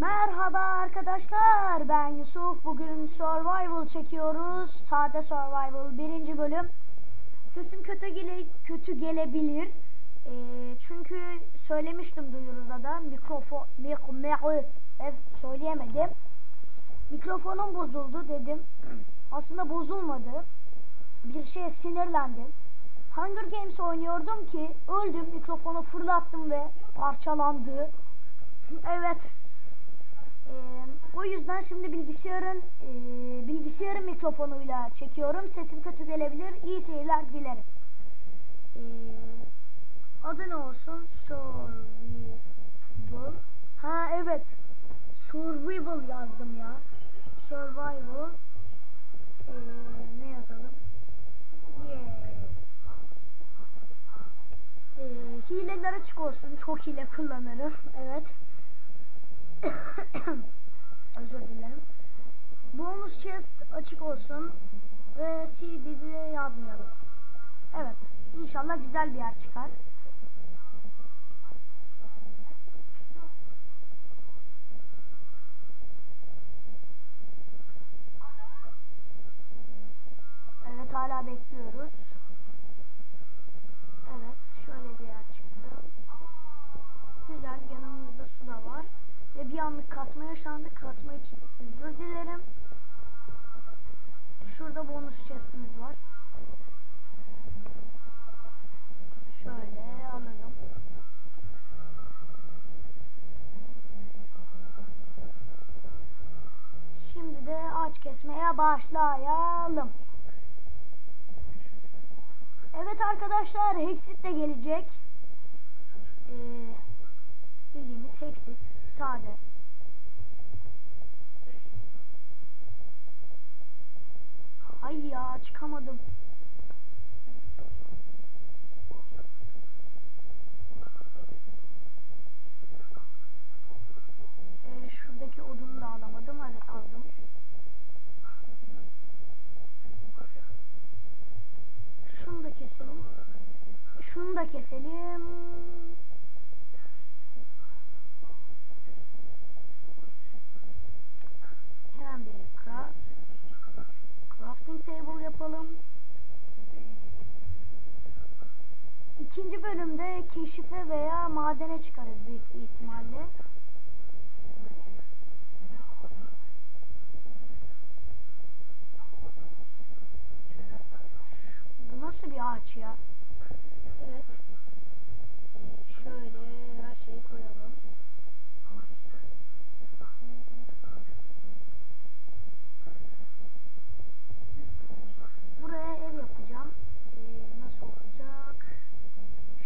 Merhaba arkadaşlar ben Yusuf. Bugün survival çekiyoruz. Sade survival birinci bölüm. Sesim kötü gele kötü gelebilir. Ee, çünkü söylemiştim duyuruda da mikrofon mik, mik, ev söyleyemedim. Mikrofonum bozuldu dedim. Aslında bozulmadı. Bir şeye sinirlendim. Hunger Games oynuyordum ki öldüm mikrofonu fırlattım ve parçalandı. Evet o yüzden şimdi bilgisayarın e, bilgisayarın mikrofonuyla çekiyorum. Sesim kötü gelebilir. İyi seyirler dilerim. Ee, adı ne olsun? Survival. Ha evet. Survival yazdım ya. Survival. Ee, ne yazalım? Yeah. Ee, hileler açık olsun. Çok hile kullanırım. Evet. Özür dilerim. Bonus chest açık olsun ve CD'de yazmayalım. Evet. İnşallah güzel bir yer çıkar. Evet hala bekliyoruz. Evet şöyle bir yer çıktı. Güzel yanımızda su da var. Ve bir anlık kasma yaşandı. Kasma için özür dilerim. Şurada bonus chestimiz var. Şöyle alalım. Şimdi de ağaç kesmeye başlayalım. Evet arkadaşlar Hexit de gelecek. Ee, bildiğimiz Hexit sade. Ay ya çıkamadım. Ee, şuradaki odunu da alamadım. Evet aldım. Şunu da keselim. Şunu da keselim. Hemen bir craft, crafting table yapalım. İkinci bölümde keşife veya madene çıkarız büyük bir ihtimalle. Bu nasıl bir ağaç ya? Evet. Ee, şöyle her şeyi koyalım. Buraya ev yapacağım. Ee, nasıl olacak?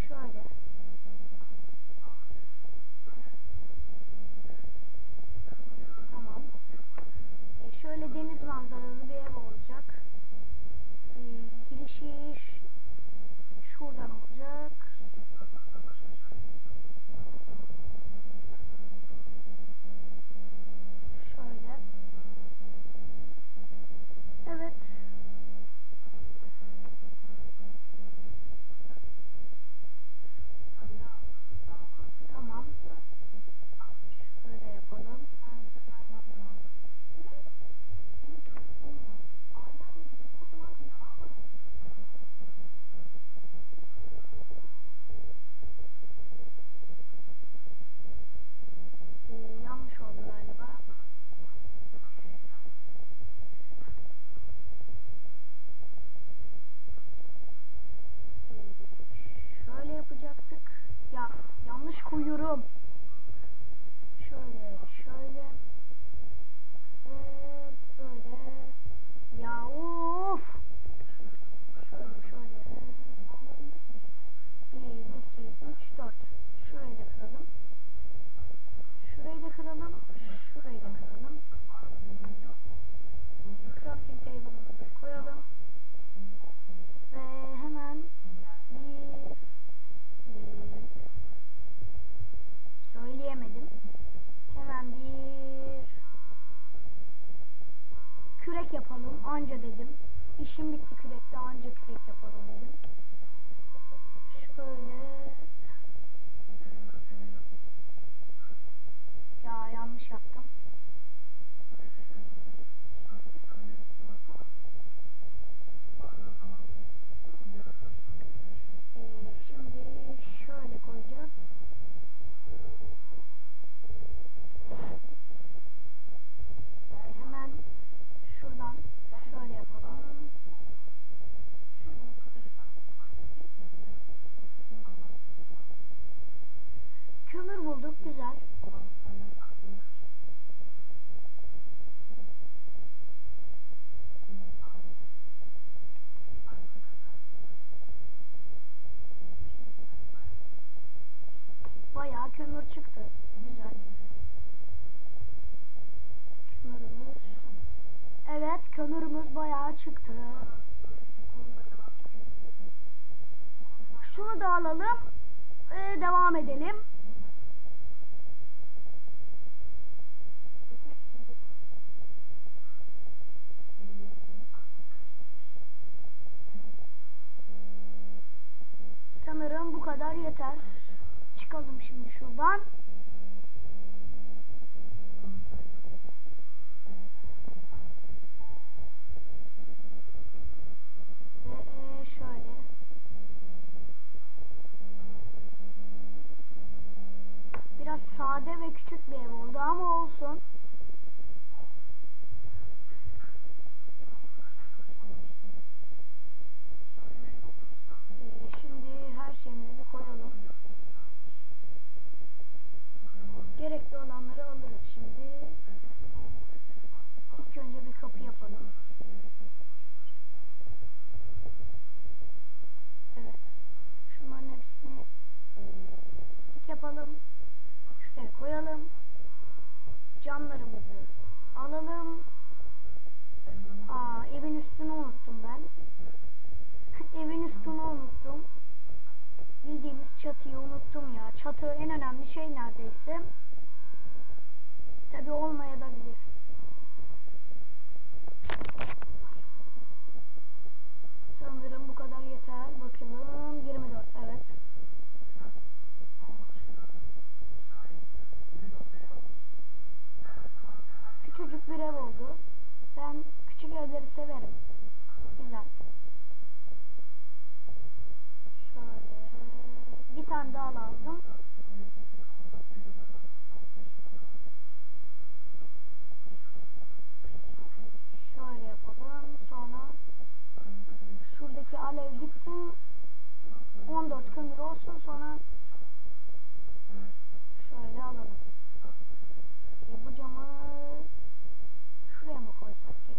Şöyle. Tamam. Ee, şöyle deniz manzaralı bir ev olacak. Ee, girişi ş- şuradan olacak. Şöyle. Evet. Tamam. Şöyle yapalım. Ee, yanlış oldu galiba. Ee, şöyle yapacaktık. Ya yanlış koyuyorum. Şöyle, şöyle ve böyle. Ya of. Şöyle, şöyle. 1, 2, 3, 4. Şurayı da kıralım. Şurayı da kıralım. Şurayı da kıralım. Crafting table'ımızı koyalım. Ve hemen bir söyleyemedim. Hemen bir kürek yapalım. Anca dedim. İşim bitti kürekte anca kürek yapalım dedim. Şöyle Ya yanlış yaptım. Şimdi şöyle koyacağız. Hemen şuradan şöyle yapalım. Kömür bulduk güzel. Çıktı. Güzel. Kömürümüz. Evet kömürümüz bayağı çıktı. Şunu da alalım. Ee, devam edelim. Sanırım bu kadar yeter. Çıkalım şimdi şuradan. E, sade ve küçük bir ev oldu ama olsun. Ee, şimdi her şeyimizi bir koyalım. Gerekli olanları alırız şimdi. İlk önce bir kapı yapalım. Evet. Şunların hepsini stick yapalım. Şuraya koyalım. Camlarımızı alalım. Aa, evin üstünü unuttum ben. evin üstünü unuttum. Bildiğiniz çatıyı unuttum ya. Çatı en önemli şey neredeyse. Tabi olmaya da bilir. Sanırım bu kadar yeter. Bakalım 24 evet. Küçücük bir ev oldu. Ben küçük evleri severim. Güzel. Şöyle bir tane daha lazım. Şöyle yapalım. Sonra şuradaki alev bitsin. 14 kömür olsun sonra şöyle alalım. E, bu camı şuraya mı koysak ki?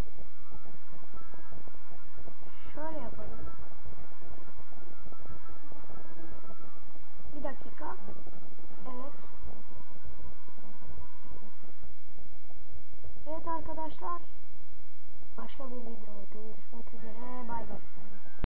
Şöyle yapalım. Bir dakika. Evet. Evet arkadaşlar. Başka bir videoda görüşmek üzere. Bay bay.